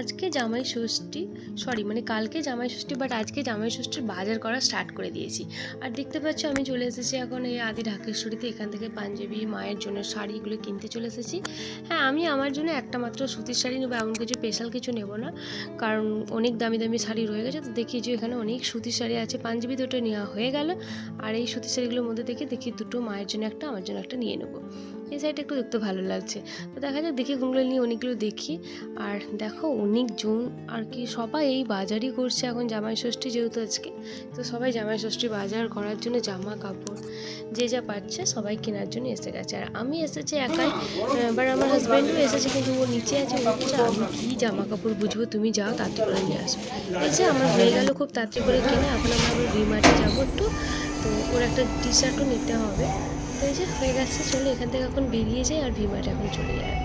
আজকে জামাই ষষ্ঠী সরি মানে কালকে জামাই ষষ্ঠী বাট আজকে জামাই ষষ্ঠীর বাজার করা স্টার্ট করে দিয়েছি। আর দেখতে পাচ্ছ, আমি চলে এসেছি এখন এই আদি ঢাকেশ্বরীতে, এখান থেকে পাঞ্জাবি, মায়ের জন্য শাড়িগুলো কিনতে চলে এসেছি। হ্যাঁ আমি আমার জন্য একটা মাত্র সুতির শাড়ি নেব এমন কিছু স্পেশাল কিছু নেব না, কারণ অনেক দামি দামি শাড়ি রয়ে গেছে, তো দেখি যে এখানে অনেক সুতির শাড়ি আছে, পাঞ্জাবি দুটো নেওয়া হয়ে গেল, আর এই সুতির শাড়িগুলোর মধ্যে দেখে দেখি দুটো মায়ের জন্য একটা, আমার জন্য একটা নিয়ে নেব। এই শাড়িটা একটু দেখতে ভালো লাগছে। তো দেখা যাক, দেখি কোনগুলো নিয়ে অনেকগুলো দেখি। আর দেখো অনেকজন আর কি সবাই এই বাজারই করছে এখন জামাই ষষ্ঠী যেহেতু আজকে। তো সবাই জামাই ষষ্ঠী বাজার করার জন্য জামা কাপড় যে যা পাচ্ছে সবাই কেনার জন্য এসে গেছে। আর আমি এসেছি একাই এবার আমার হাজব্যান্ডও এসেছে, কিন্তু ও নিচে আছে। আমি কী জামা কাপড় বুঝব? তুমি যাও, তাড়াতাড়ি করে নিয়ে আসো। এসে আমার হয়ে গেলো খুব তাড়াতাড়ি করে কেনা। এখন আমরা আবার ভিমার্টে যাব একটু। তো ওর একটা টি শার্টও নিতে হবে। তো এই যে হয়ে গেছে চলো এখান থেকে এখন বেরিয়ে যাই আর ভিমার্টে এখন চলে যাবে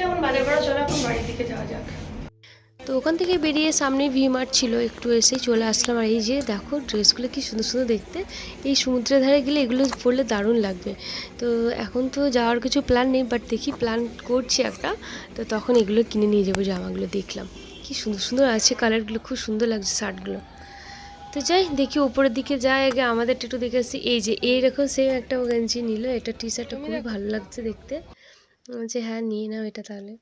যখন বাজার করা চলো এখন বাড়ির দিকে যাওয়া যাক। তো ওখান থেকে বেরিয়ে সামনে ভিমার্ট ছিল একটু এসেই চলে আসলাম। আর এই যে দেখো ড্রেসগুলো কি সুন্দর সুন্দর দেখতে। এই সমুদ্রের ধারে গেলে এগুলো পরলে দারুণ লাগবে। তো এখন তো যাওয়ার কিছু প্ল্যান নেই বাট দেখি প্ল্যান করছি একটা। তো তখন এগুলো কিনে নিয়ে যাব জামাগুলো দেখলাম। কি সুন্দর সুন্দর আছে কালারগুলো খুব সুন্দর লাগছে শার্টগুলো তো যাই দেখি উপরের দিকে যাই আগে আমাদের একটু দেখে আসছি এই যে এইরকম সেম একটা ও গেঞ্জি নিল এটা টি শার্টটা খুবই ভালো লাগছে দেখতে। যে হ্যাঁ নিয়ে নাও এটা তাহলে।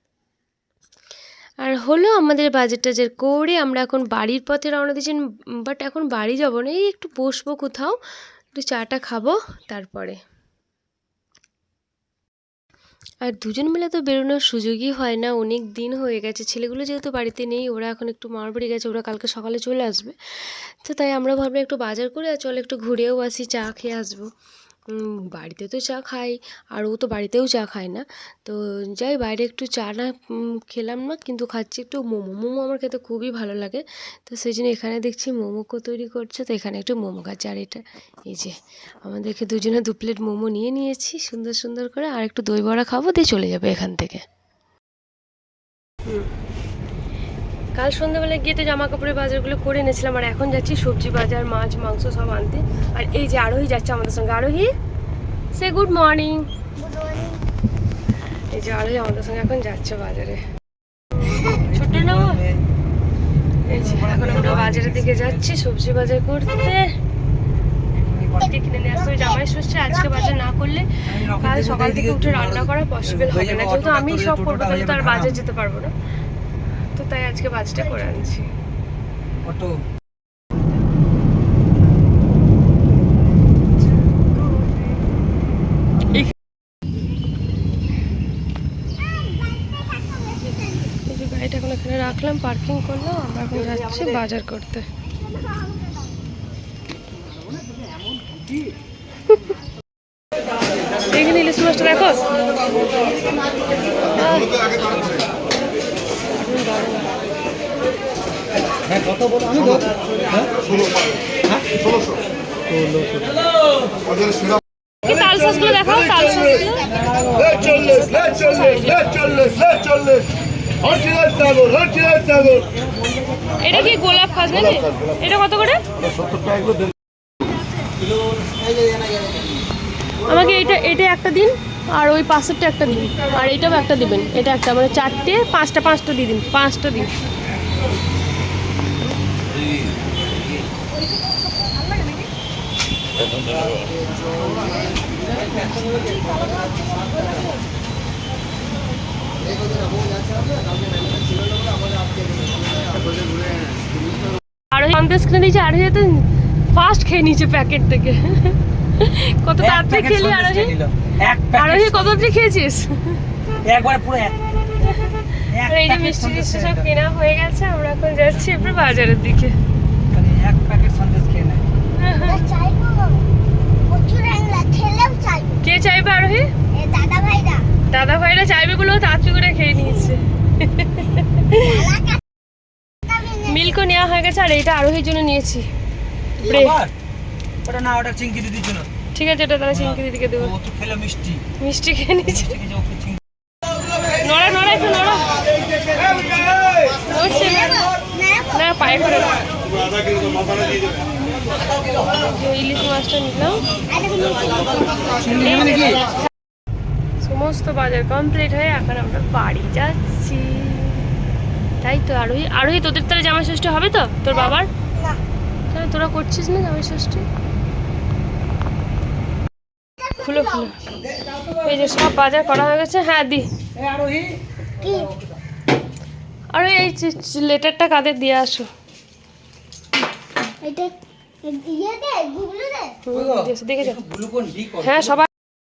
আর হলো আমাদের বাজেটটা যে করে আমরা এখন বাড়ির পথে রওনা দিয়েছি বাট এখন বাড়ি যাব না এই একটু বসবো কোথাও একটু চাটা খাব তারপরে। আর দুজন মিলে তো বেরোনোর সুযোগই হয় না। অনেক দিন হয়ে গেছে। ছেলেগুলো যেহেতু বাড়িতে নেই, ওরা এখন একটু মার বাড়ি গেছে, ওরা কালকে সকালে চলে আসবে। তো তাই আমরা ভাবলাম একটু বাজার করে আর চল একটু ঘুরেও আসি, চা খেয়ে আসব। বাড়িতে তো চা খাই, আর ও তো বাড়িতেও চা খায় না। তো যাই, বাইরে একটু চা না খেলাম না, কিন্তু খাচ্ছি একটু মোমো। মোমো আমার খেতে খুবই ভালো লাগে। তো সেই জন্য এখানে দেখছি মোমোকে তৈরি করছে, তো এখানে একটু মোমো খাচ্ছে আর এটা, এই যে, আমাদেরকে দুজনে দু প্লেট মোমো নিয়ে নিয়েছি, সুন্দর সুন্দর করে। আর একটু দই বড়া খাব, দিয়ে চলে যাবে এখান থেকে। কাল সন্ধ্যাবেলায় গিয়ে তো জামা কাপড়ের বাজারগুলো করে এনেছিলাম আর এখন যাচ্ছি সবজি বাজার মাছ মাংস সব আনতে। আর এই যে আরোহী যাচ্ছে আমাদের সঙ্গে। আরোহী সে গুড মর্নিং এই যে আরোহী আমাদের সঙ্গে এখন যাচ্ছে বাজারে। ছোট এই যে এখন আমরা বাজারের দিকে যাচ্ছি সবজি বাজার করতে। আজকে কিনে নিয়ে আসতে জামাই ষষ্ঠী আজকে বাজার না করলে কাল সকাল থেকে উঠে রান্না করা পসিবল হবে না। যেহেতু আমি সব করব তাহলে তো আর বাজার যেতে পারব না। তাই আজকে বাজটা করে আনছি। অটো। গাড়িটা এখন এখানে রাখলাম পার্কিং করলাম আমরা এখন যাচ্ছি বাজার করতে। এখানে ইলিশ মাছটা দেখো আহ, হ্যাঁ কত বলো আমি দেবো হ্যাঁ ষোলোশো বাজারে সেরা এই তাল শাঁসগুলো দেখাও তাল শাঁসগুলো লে চল্লিশ লে চল্লিশ লে চল্লিশ লে চল্লিশ হরচিরাজ সাগর হরচিরাজ সাগর এটা কি গোলাপ খাস নাকি? এটা কত করে? আমাকে এটা এটা একটা দিন আর ওই পাঁচটা একটা দিন। আর এটাও একটা দিবেন এটা একটা মানে চারটে পাঁচটা পাঁচটা দিয়ে দিন পাঁচটা দিন। আর সন্দেশ কিনে দিয়েছে আর তো ফার্স্ট খেয়ে নিয়েছে প্যাকেট থেকে। কত তাড়াতাড়ি খেলি আর এক আর কত তাড়াতাড়ি খেয়েছিস? একবার পুরো এক। আর এই যে মিষ্টি সব কেনা হয়ে গেছে আমরা এখন যাচ্ছি এবার বাজারের দিকে। মানে এক প্যাকেট সন্দেশ খেয়ে নেয়। চাইব প্রচুর আংলা খেলেও চাইব। কে চাইবে আরোহী? এ দাদা ভাইরা। দাদা ভাইরা চাইবে বলেও তাড়াতাড়ি করে খেয়ে নিয়েছে। মিল্কও নেওয়া হয়ে গেছে আর এটা আরোহীর জন্য নিয়েছি। ওটা না ওটা চিংকি দিদির জন্য। ঠিক আছে এটা তাহলে চিংকি দিদিকে দেবো। মিষ্টি। মিষ্টি খেয়ে নিয়েছে। নড়া নড়া একটু নড়া। না। পায়ে করে ইলিশ মাছটা নিলাম। সমস্ত বাজার কমপ্লিট হয়ে এখন আমরা বাড়ি যাচ্ছি। তাই তো আরোহী আরোহী তোদের তাহলে জামাই ষষ্ঠী হবে তো? তোর বাবার? তাহলে তোরা করছিস না জামাই ষষ্ঠী? খুলো খুলো। এই যে সব বাজার করা হয়ে গেছে। হ্যাঁ দি। আর এই লেটারটা কাদের দিয়ে আসো? এটা ইয়ে হ্যাঁ সবাই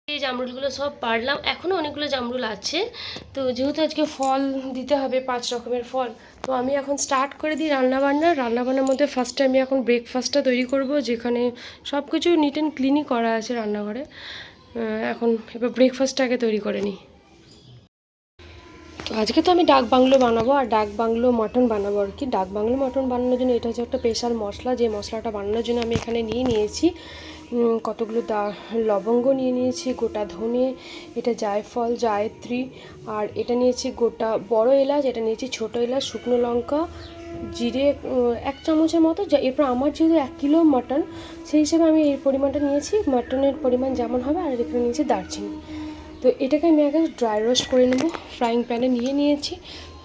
এই জামরুলগুলো সব পারলাম। এখনও অনেকগুলো জামরুল আছে। তো যেহেতু আজকে ফল দিতে হবে পাঁচ রকমের ফল তো আমি এখন স্টার্ট করে দিই রান্নাবান্না। রান্নাবান্নার মধ্যে ফার্স্টে আমি এখন ব্রেকফাস্টটা তৈরি করব যেখানে সব কিছু নিট অ্যান্ড ক্লিনই করা আছে রান্নাঘরে। এখন এবার ব্রেকফাস্টটা আগে তৈরি করে নিই। আজকে তো আমি ডাক বাংলো বানাবো আর ডাক বাংলো মটন বানাবো আর কি। ডাক বাংলো মটন বানানোর জন্য এটা হচ্ছে একটা স্পেশাল মশলা। যে মশলাটা বানানোর জন্য আমি এখানে নিয়ে নিয়েছি কতগুলো দা, লবঙ্গ নিয়ে নিয়েছি, গোটা ধনে, এটা জায়ফল, জায়ত্রী, আর এটা নিয়েছি গোটা বড় এলাচ, এটা নিয়েছি ছোট এলাচ, শুকনো লঙ্কা, জিরে এক চামচের মতো। যা- এরপর আমার যেহেতু এক কিলো মাটন, সেই হিসেবে আমি এই পরিমাণটা নিয়েছি। মাটনের পরিমাণ যেমন হবে, আর এখানে নিয়েছি দারচিনি। তো এটাকে আমি আগে ড্রাই রোস্ট করে নেব। ফ্রাইং প্যানে নিয়ে নিয়েছি।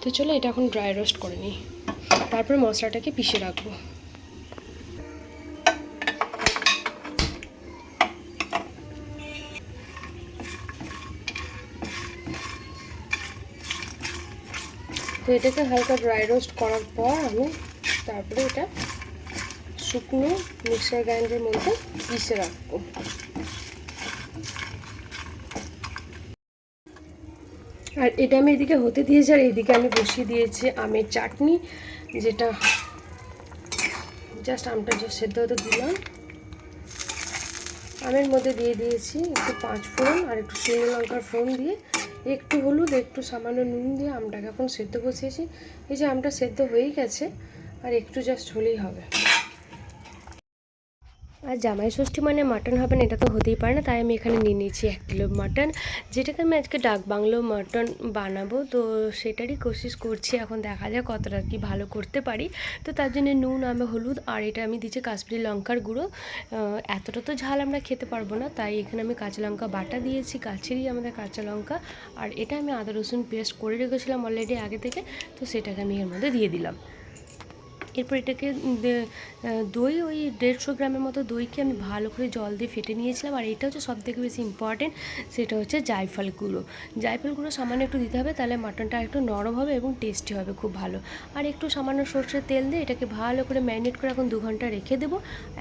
তো চলো এটা এখন ড্রাই রোস্ট করে নিই। তারপরে মশলাটাকে পিষে রাখব। তো এটাকে হালকা ড্রাই রোস্ট করার পর আমি তারপরে এটা শুকনো মিক্সার গ্রাইন্ডারের মধ্যে পিষে রাখব। আর এটা আমি এদিকে হতে দিয়েছি, আর এইদিকে আমি বসিয়ে দিয়েছি আমের চাটনি, যেটা জাস্ট আমটা জাস্ট সেদ্ধ হতে দিলাম। আমের মধ্যে দিয়ে দিয়েছি একটু পাঁচ ফোড়ন আর একটু শুকনো লঙ্কার ফোড়ন দিয়ে, একটু হলুদ, একটু সামান্য নুন দিয়ে আমটাকে এখন সেদ্ধ বসিয়েছি। এই যে আমটা সেদ্ধ হয়েই গেছে, আর একটু জাস্ট হলেই হবে। আর জামাই ষষ্ঠী মানে মাটন হবে না, এটা তো হতেই পারে না, তাই আমি এখানে নিয়ে নিয়েছি এক কিলো মাটন যেটাকে আমি আজকে ডাক বাংলো মাটন বানাবো, তো সেটারই কোশিশ করছি, এখন দেখা যায় কতটা কি ভালো করতে পারি। তো তার জন্য নুন, আমি, হলুদ, আর এটা আমি দিচ্ছি কাশ্মীরি লঙ্কার গুঁড়ো। এতটা তো ঝাল আমরা খেতে পারব না, তাই এখানে আমি কাঁচা লঙ্কা বাটা দিয়েছি কাছেরই আমাদের কাঁচা লঙ্কা। আর এটা আমি আদা রসুন পেস্ট করে রেখেছিলাম অলরেডি আগে থেকে, তো সেটাকে আমি এর মধ্যে দিয়ে দিলাম। এরপর এটাকে দই ওই দেড়শো গ্রামের মতো দইকে আমি ভালো করে জল দিয়ে ফেটে নিয়েছিলাম। আর এটা হচ্ছে সব থেকে বেশি ইম্পর্টেন্ট সেটা হচ্ছে জায়ফল গুঁড়ো। জায়ফল গুঁড়ো সামান্য একটু দিতে হবে, তাহলে মাটনটা একটু নরম হবে এবং টেস্টি হবে খুব ভালো। আর একটু সামান্য সর্ষের তেল দিয়ে এটাকে ভালো করে ম্যারিনেট করে এখন দু ঘণ্টা রেখে দেবো।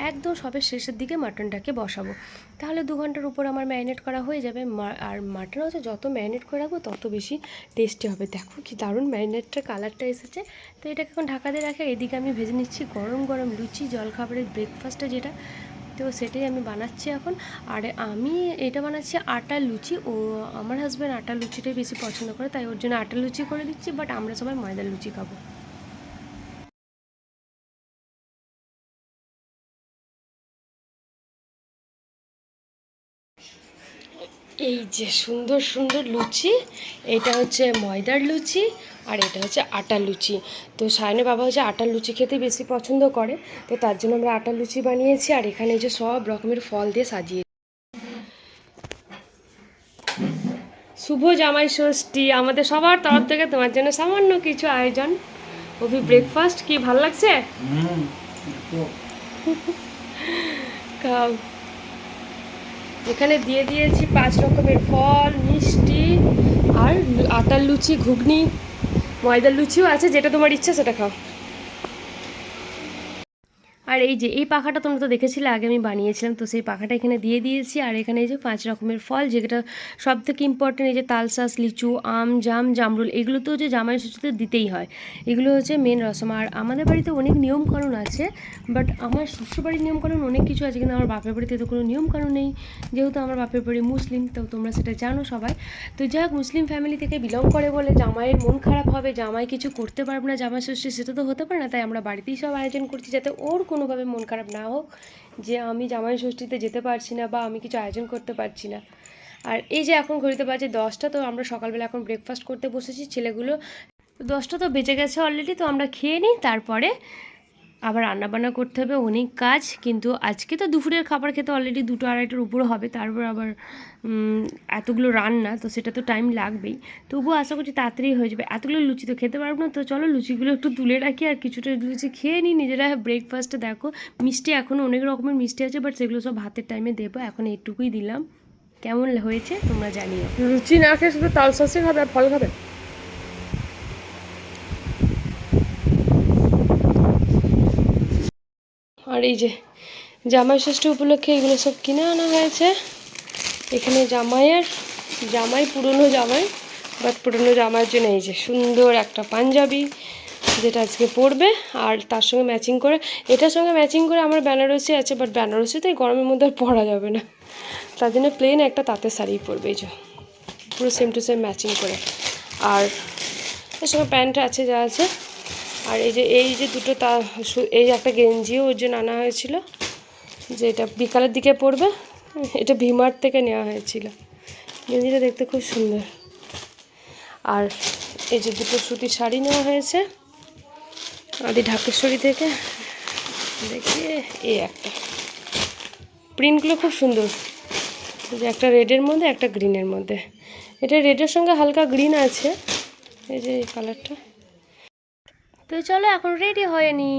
একদম সবে শেষের দিকে মাটনটাকে বসাবো। তাহলে দু ঘণ্টার উপর আমার ম্যারিনেট করা হয়ে যাবে। আর মাটন হচ্ছে যত ম্যারিনেট করে রাখব, তত বেশি টেস্টি হবে। দেখো কি দারুণ ম্যারিনেটটার কালারটা এসেছে। তো এটাকে এখন ঢাকা দিয়ে রাখে, এদিকে আমি ভেজে নিচ্ছি গরম গরম লুচি, জলখাবারের ব্রেকফাস্টে যেটা, তো সেটাই আমি বানাচ্ছি এখন। আর আমি এটা বানাচ্ছি আটা লুচি। ও, আমার হাজব্যান্ড আটা লুচিটাই বেশি পছন্দ করে, তাই ওর জন্য আটা লুচি করে দিচ্ছি বাট আমরা সবাই ময়দার লুচি খাব। এই যে সুন্দর সুন্দর লুচি, এটা হচ্ছে ময়দার লুচি। আর এটা হচ্ছে আটার লুচি। তো সায়নের বাবা হচ্ছে আটার লুচি খেতে বেশি পছন্দ করে তো তার জন্য আমরা আটার লুচি বানিয়েছি আর এখানে এই যে সব রকমের ফল দিয়ে সাজিয়ে শুভ জামাই ষষ্ঠী আমাদের সবার তরফ থেকে তোমার জন্য সামান্য কিছু আয়োজন। অভি ব্রেকফাস্ট কি ভালো লাগছে? খাও। এখানে দিয়ে দিয়েছি পাঁচ রকমের ফল মিষ্টি আর আটার লুচি ঘুগনি। ময়দার লুচিও আছে যেটা তোমার ইচ্ছা সেটা খাও। আর এই যে, এই পাখাটা তোমরা তো দেখেছিলে, আগে আমি বানিয়েছিলাম, তো সেই পাখাটা এখানে দিয়ে দিয়েছি। আর এখানে এই যে পাঁচ রকমের ফল, যেটা সব থেকে ইম্পর্টেন্ট এই যে তালশাঁস লিচু, আম, জাম, জামরুল, এগুলো তো হচ্ছে জামাই ষষ্ঠীতে দিতেই হয়। এগুলো হচ্ছে মেন রসম। আর আমাদের বাড়িতে অনেক নিয়মকানুন আছে বাট আমার শ্বশুরবাড়ির নিয়মকানুন অনেক কিছু আছে, কিন্তু আমার বাপের বাড়িতে তো কোনো নিয়মকানুন নেই। যেহেতু আমার বাপের বাড়ি মুসলিম, তো তোমরা সেটা জানো সবাই। তো যাই মুসলিম ফ্যামিলি থেকে বিলং করে বলে জামাইয়ের মন খারাপ হবে, জামাই কিছু করতে পারবে না জামাই ষষ্ঠী, সেটা তো হতে পারে না, তাই আমরা বাড়িতেই সব আয়োজন করছি, যাতে ওর কোনোভাবে মন খারাপ না হোক যে আমি জামাই ষষ্ঠীতে যেতে পারছি না বা আমি কিছু আয়োজন করতে পারছি না। আর এই যে এখন ঘড়িতে বাজে দশটা, তো আমরা সকালবেলা এখন ব্রেকফাস্ট করতে বসেছি ছেলেগুলো। দশটা তো বেঁচে গেছে অলরেডি তো আমরা খেয়ে নিই, তারপরে আবার রান্নাবান্না করতে হবে, অনেক কাজ। কিন্তু আজকে তো দুপুরের খাবার খেতে অলরেডি দুটো আড়াইটার উপরে হবে, তারপর আবার এতগুলো রান্না, তো সেটা তো টাইম লাগবেই। তবুও আশা করছি তাড়াতাড়ি হয়ে যাবে। এতগুলো লুচি তো খেতে পারব না, তো চলো লুচিগুলো একটু তুলে রাখি আর কিছুটা লুচি খেয়ে নিই। নিজেরা ব্রেকফাস্টে দেখো, মিষ্টি এখনও অনেক রকমের মিষ্টি আছে বাট সেগুলো সব ভাতের টাইমে দেবো। এখন এইটুকুই দিলাম। কেমন হয়েছে তোমরা জানিও। লুচি না খেয়ে শুধু তাল সসই খাবে আর ফল খাবে? এই যে জামাই ষষ্ঠী উপলক্ষে এগুলো সব কিনে আনা হয়েছে। এখানে জামাইয়ের জামাই, পুরনো জামাই বাট পুরনো জামাইয়ের জন্য এই যে সুন্দর একটা পাঞ্জাবি যেটা আজকে পরবে আর তার সঙ্গে ম্যাচিং করে, এটার সঙ্গে ম্যাচিং করে আমার বেনারসি আছে বাট বেনারসি তো এই গরমের মধ্যে আর পরা যাবে না। তার জন্য প্লেন একটা তাঁতের শাড়ি পরবে এই যে, পুরো সেম টু সেম ম্যাচিং করে। আর এর সঙ্গে প্যান্ট আছে যা আছে আর এই যে এই যে দুটো তা এই একটা গেঞ্জিও ওর জন্য আনা হয়েছিল যে এটা বিকালের দিকে পরবে, এটা ভিমার্ট থেকে নেওয়া হয়েছিল। গেঞ্জিটা দেখতে খুব সুন্দর। আর এই যে দুটো সুতির শাড়ি নেওয়া হয়েছে, আদি ঢাকেশ্বরী থেকে। দেখি, এই একটা। প্রিন্টগুলো খুব সুন্দর। যে একটা রেডের মধ্যে, একটা গ্রিনের মধ্যে। এটা রেডের সঙ্গে হালকা গ্রিন আছে। এই যে এই কালারটা। তো চলো এখন রেডি হয়নি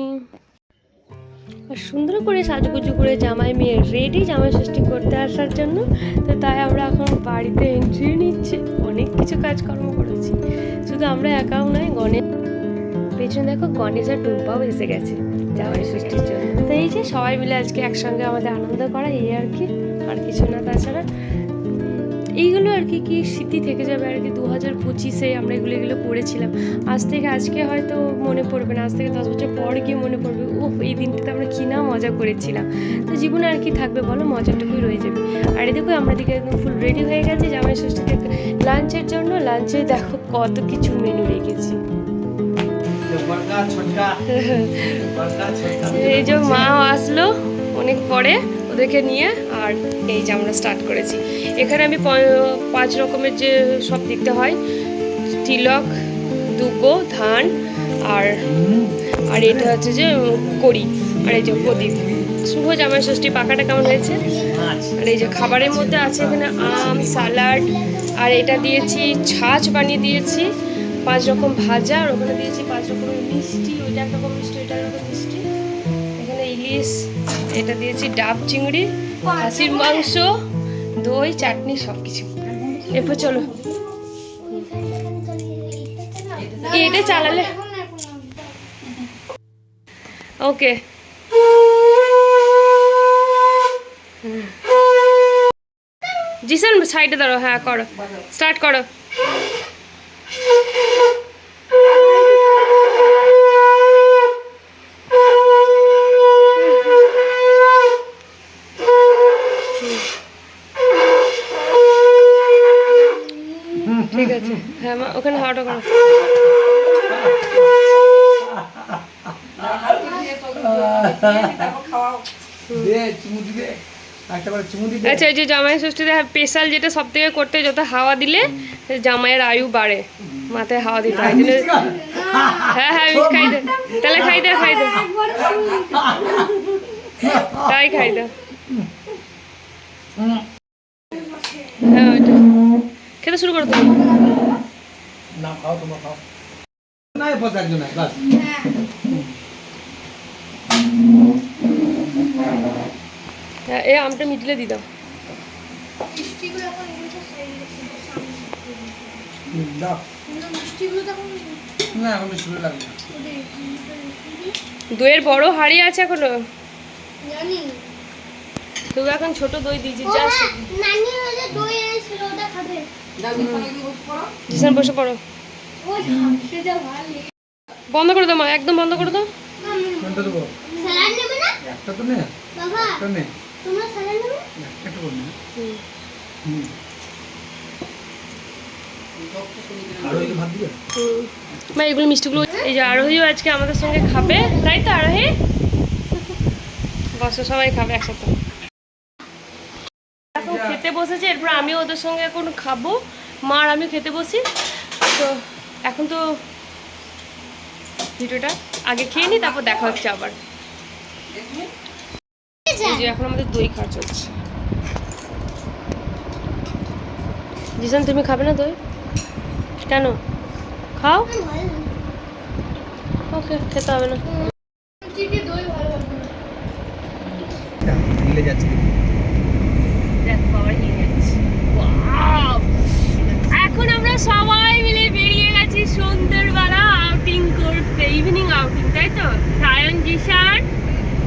আর সুন্দর করে সাজুগুজু করে জামাই মেয়ে রেডি জামাই ষষ্ঠী করতে আসার জন্য। তো তাই আমরা এখন বাড়িতে এন্ট্রি নিচ্ছি। অনেক কিছু কাজকর্ম করেছি। শুধু আমরা একাও নয়, গণেশ পেছনে দেখো গণেশ আর টুম্পাও এসে গেছে জামাই ষষ্ঠীর জন্য। তো এই যে সবাই মিলে আজকে একসঙ্গে আমাদের আনন্দ করা, এই আর কি। আর কিছু না, তাছাড়া এইগুলো আর কি কি স্মৃতি থেকে যাবে আর কি? দু হাজার পঁচিশে আমরা এগুলো এগুলো করেছিলাম আজ থেকে আজকে হয়তো মনে পড়বে না আজ থেকে দশ বছর পর গিয়ে মনে পড়বে ও এই দিনটাতে আমরা কী না মজা করেছিলাম। তো জীবনে আর কি থাকবে বলো মজাটুকুই রয়ে যাবে। আর এই দেখো আমরা দিকে একদম ফুল রেডি হয়ে গেছে জামাই ষষ্ঠীতে লাঞ্চের জন্য লাঞ্চে দেখো কত কিছু মেনু রেখেছি। এই যে মা আসলো অনেক পরে। ওদেরকে নিয়ে আর এই যে আমরা স্টার্ট করেছি। এখানে আমি পাঁচ রকমের যে সব দিতে হয়, তিলক দুব্বো ধান আর আর এটা হচ্ছে যে কড়ি আর এই যে প্রদীপ। শুভ জামাই ষষ্ঠী পাকাটা কেমন হয়েছে? আর এই যে খাবারের মধ্যে আছে এখানে আম স্যালাড আর এটা দিয়েছি, ছাঁচ বানিয়ে দিয়েছি, পাঁচ রকম ভাজা আর ওখানে দিয়েছি পাঁচ রকমের মিষ্টি, ওইটা এক রকম মিষ্টি, ওইটা এক রকম মিষ্টি। এখানে ইলিশ এটা দিয়েছি ডাব চিংড়ি, খাসির মাংস, দই, চাটনি সব কিছু এরপর চলো। এটা চালালে। ওকে। জিসান সাইডে দাঁড়ো হ্যাঁ করো। স্টার্ট করো ঠিক আছে হ্যাঁ মা ওখানে হাওয়াটা করো দে চুমু দিবে একটা করে চুমু দিবে আচ্ছা এই যে জামাই ষষ্ঠীতে স্পেশাল যেটা সব থেকে করতে যত হাওয়া দিলে জামাইয়ের আয়ু বাড়ে। মাথায় হাওয়া দিতে হয় হ্যাঁ। হ্যাঁ আমি খাই দে। তাহলে খাই দে খাই দে। তাই খাই দে। হ্যাঁ ওইটা। খেতে শুরু করো তুমি। না খাও তোমরা খাও। না এ পোশাক জন্য বাস। হ্যাঁ এই আমটা মিটলে দি দাও। দইয়ের বড় হাড়ি আছে এখনও? জানি। তবু এখন ছোট দই দিয়েছি যা নানি হলে দই এনেছিল ওটা খাবে জিসান বসে পড়ো। বন্ধ করে দাও মা একদম বন্ধ করে দাও। কোনটা দেবো? একটা তো নে। বাবা। একটা নে। তোমরা নেবে একটা একটু করে নে। হুম। মা এগুলো মিষ্টিগুলো এই যে আরোহীও আজকে আমাদের সঙ্গে খাবে। তাই তো আরোহী? বসো সবাই খাবে একসাথে। এখন খেতে বসেছে এরপর আমিও ওদের সঙ্গে এখন খাব। মা আর আমি খেতে বসি। তো এখন তো ভিডিওটা আগে খেয়ে নিই তারপর দেখা হচ্ছে আবার। যে এখন আমাদের দই খাওয়া চলছে। জিসান তুমি খাবে না দই? কেন? খাও। ওকে খেতে হবে না। হিলে যাচ্ছে দেখি। দেখ বাবা নিয়ে যাচ্ছে Wow! এখন আমরা সবাই মিলে বেরিয়ে গেছি সন্ধ্যেবেলা আউটিং করতে ইভিনিং আউটিং তাই তো সায়ন জিশান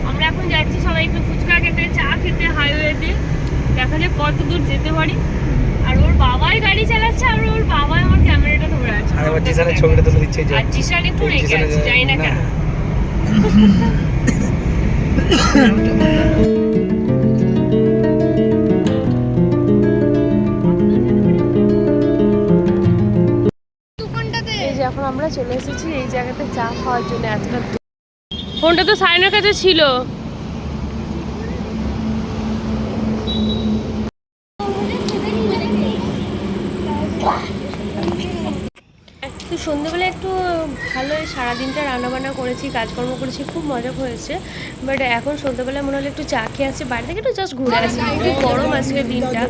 আমরা এখন যাচ্ছি সবাই একটু ফুচকা খেতে চা খেতে হাইওয়েতে দেখা যাক কত দূর যেতে পারি। আর ওর বাবাই গাড়ি চালাচ্ছে আর ওর বাবাই আমার ক্যামেরাটা ধরে আছে। আর এবার জিসানের ছবিটা তুলে দিচ্ছে আর জিশান একটু রেগে আছে জানি না কেন। এই যে এখন আমরা চলে এসেছি এই জায়গাতে চা খাওয়ার জন্য দূর। ফোনটা তো সাইনের কাছে ছিল তো সন্ধ্যেবেলা একটু ভালোই, সারাদিনটা রান্নাবান্না করেছি, কাজকর্ম করেছি, খুব মজা হয়েছে। বাট এখন সন্ধ্যেবেলা মনে হলো একটু চা খেয়ে আসছি বাইরে থেকে একটু জাস্ট ঘুরে আসি। খুব গরম আজকে দিনটা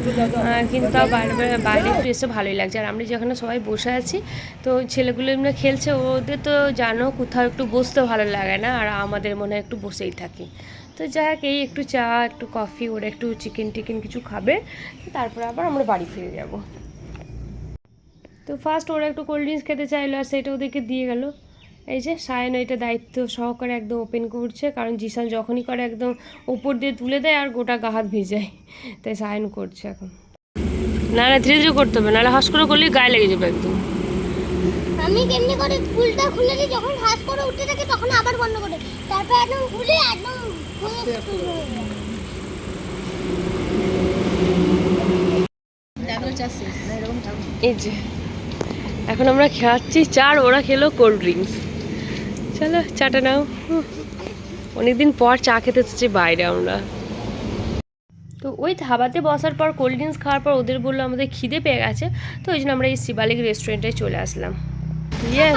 কিন্তু তাও বাইরে বাইরে একটু এসে ভালোই লাগছে। আর আমরা যেখানে সবাই বসে আছি, তো ছেলেগুলো এমনি খেলছে, ওদের তো জানো কোথাও একটু বসতে ভালো লাগে না, আর আমাদের মনে হয় একটু বসেই থাকি। তো যাই হোক, এই একটু চা, একটু কফি, ওরা একটু চিকেন টিকেন কিছু খাবে, তারপরে আবার আমরা বাড়ি ফিরে যাব। তো ফার্স্ট ওরা একটু কোল্ড ড্রিঙ্কস খেতে চাইলো, আর সেটা ওদেরকে দিয়ে গেল। এই যে সায়ন এটা দায়িত্ব সহকারে একদম ওপেন করছে কারণ জিসান যখনই করে একদম উপর দিয়ে তুলে দেয় আর গোটা গা হাত ভিজায় তাই সায়ন করছে এখন। না না ধীরে ধীরে করতে হবে নাহলে হস করে করলে গায়ে লেগে যাবে একদম। আমি কেমনি করে ফুলটা খুলে দিই যখন হাত করে উঠতে থাকে তখন আবার বন্ধ করে তারপর একদম খুলে একদম। এই যে এখন আমরা খাচ্ছি চা আর ওরা খেলো কোল্ড ড্রিঙ্কস। চলো চাটা নাও। অনেকদিন পর চা খেতে এসেছি বাইরে আমরা। তো ওই ধাবাতে বসার পর কোল্ড ড্রিঙ্কস খাওয়ার পর ওদের বলল আমাদের খিদে পেয়ে গেছে তো ওই জন্য আমরা এই শিবালিক রেস্টুরেন্টে চলে আসলাম? হ্যাঁ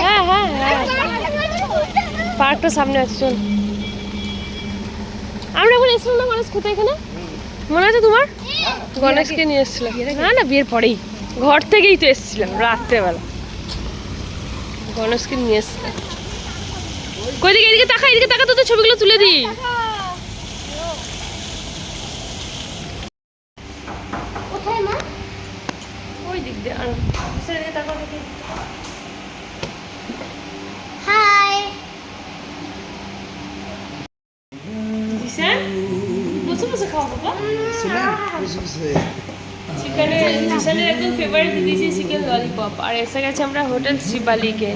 হ্যাঁ হ্যাঁ। পার্কটা সামনে আছে চল আমরা এখন এসেছিলাম না গণেশ কোথায় এখানে? মনে আছে তোমার? গণেশকে নিয়ে এসেছিলাম। না না বিয়ের পরেই। ঘর থেকেই তো এসেছিলাম রাত্রেবেলা। গণেশকে নিয়ে এসছে। কই দিকে এদিকে তাকা এদিকে তাকা তো ছবিগুলো তুলে দিই কোথায় মা ওই দিক দিয়ে আর সেদিকে তাকা দেখি হাই দিশান বসে বসে খাওয়া বাবা শুনে, বসে বসে। চিকেনের দিশানের একদম ফেভারিট দিয়েছি চিকেন ললিপপ আর এসে গেছে আমরা হোটেল শিবালিকে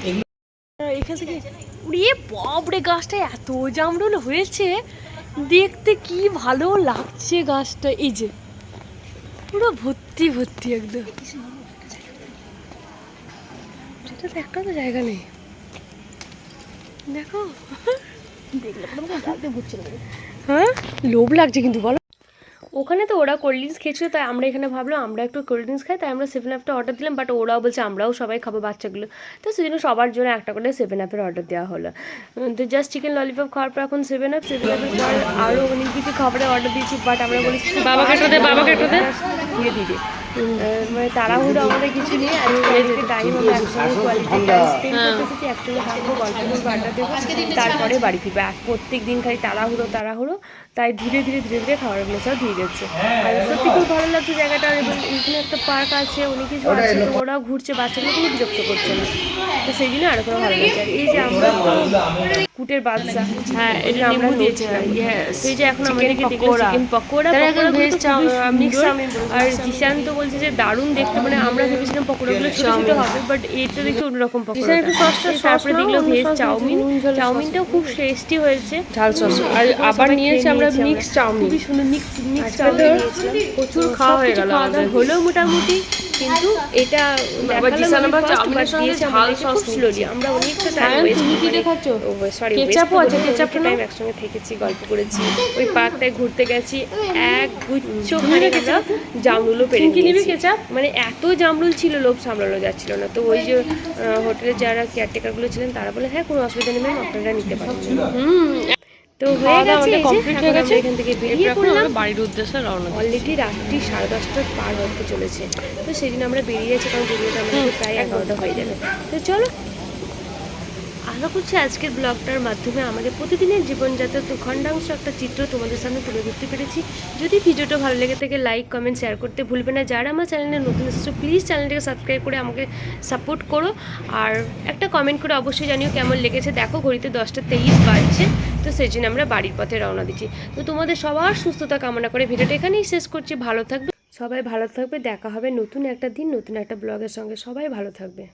এই এখান থেকে উড়িয়ে বাপরে গাছটা এত জামরুল হয়েছে। দেখতে কি ভালো লাগছে গাছটা এই যে। পুরো ভর্তি ভর্তি একদম। তো একটা তো জায়গা নেই। দেখো। হ্যাঁ? লোভ লাগছে কিন্তু বলো। ওখানে তো ওরা কোল্ড ড্রিঙ্কস খেয়েছিল তাই আমরা এখানে ভাবলাম আমরা একটু কোল্ড ড্রিঙ্কস খাই তাই আমরা সেভেন আপটা অর্ডার দিলাম বাট ওরাও বলছে আমরাও সবাই খাব বাচ্চাগুলো। তো সেই জন্য সবার জন্য একটা করে সেভেন আপের অর্ডার দেওয়া হলো। তো জাস্ট চিকেন ললিপপ খাওয়ার পর এখন সেভেন আপ সেভেন আপের পর আরও অনেক কিছু খাবারের অর্ডার দিয়েছি বাট আমরা বলেছি বাবাকে বাবাকে দিয়ে দিবে। মানে তাড়াহুড়ো আমাদের কিছু নেই আজকে টাইম আমরা একসঙ্গে কোয়ালিটি টাইম স্পেন্ড করতেছি একসঙ্গে থাকব গল্প করব আড্ডা দেবো। তারপরে বাড়ি ফিরবো। আর প্রত্যেক দিন খালি তাড়াহুড়ো তাড়াহুড়ো তাই ধীরে ধীরে ধীরে ধীরে খাবারগুলো সব দিয়ে যাচ্ছে। আর সত্যি খুব ভালো লাগছে জায়গাটা এবং এখানে একটা পার্ক আছে অনেক কিছু আছে তো ওরাও ঘুরছে বাচ্চাগুলো কোনো বিরক্ত করছে না। তো সেই জন্য আরও কোনো ভালো লাগছে। আর এই যে আমরা কুটের বাদশা। হ্যাঁ এটা আমরা দিয়েছিলাম সেই যে এখন আমাদেরকে chicken pakora. Veg mix chowmein আর জিশান তো বলছে যে দারুণ দেখতে মানে আমরা ভেবেছিলাম পকোড়াগুলো ছোট ছোট হবে বাট এটা দেখে অন্যরকম পকোড়া একটু তারপরে দেখল ভেজ চাউমিন। চাউমিনটাও খুব টেস্টি হয়েছে। ঝাল সস। আর আবার নিয়েছি আমরা মিক্স চাউমিন। খুবই সুন্দর মিক্স মিক্স চাউমিন। প্রচুর খাওয়া হয়ে গেল হলেও মোটামুটি। কিন্তু এটা। আমরা অনেকটা টাইম? সরি। টাইম একসঙ্গে থেকেছি গল্প করেছি ওই পার্কটায় ঘুরতে গেছি এক গুচ্ছ জামরুলও পেরে তুমি কি নিবে নিয়েছি। কেচাপ? মানে এত জামরুল ছিল লোভ সামলানো যাচ্ছিল না তো ওই যে হোটেলের যারা কেয়ারটেকারগুলো ছিলেন তারা বলে হ্যাঁ কোনো অসুবিধা নেই ম্যাম আপনারা নিতে পারেন হুম তো হয়ে গেছে এখন হয়ে গেছে। এখান থেকে বেরিয়ে পড়লাম বাড়ির উদ্দেশ্যে রওনা। অলরেডি রাত্রি সাড়ে দশটা পার হতে চলেছে তো সেদিন আমরা বেরিয়ে যাচ্ছি কারণ বেরিয়েতে আমাদের প্রায় এগারোটা হয়ে যাবে তো চলো আশা করছি আজকের ব্লগটার মাধ্যমে আমাদের প্রতিদিনের জীবনযাত্রার খণ্ডাংশ একটা চিত্র তোমাদের সামনে তুলে ধরতে পেরেছি। যদি ভিডিওটা ভালো লেগে থাকে লাইক কমেন্ট শেয়ার করতে ভুলবে না। যারা আমার চ্যানেলে নতুন এসেছ প্লিজ চ্যানেলটাকে সাবস্ক্রাইব করে আমাকে সাপোর্ট করো। আর একটা কমেন্ট করে অবশ্যই জানিও কেমন লেগেছে। দেখো, ঘড়িতে দশটা তেইশ বাজছে, তো সেই জন্য আমরা বাড়ির পথে রওনা দিচ্ছি। তো তোমাদের সবার সুস্থতা কামনা করে ভিডিওটা এখানেই শেষ করছি। ভালো থাকবে, সবাই ভালো থাকবে। দেখা হবে নতুন একটা দিন, নতুন একটা ব্লগের সঙ্গে। সবাই ভালো থাকবে।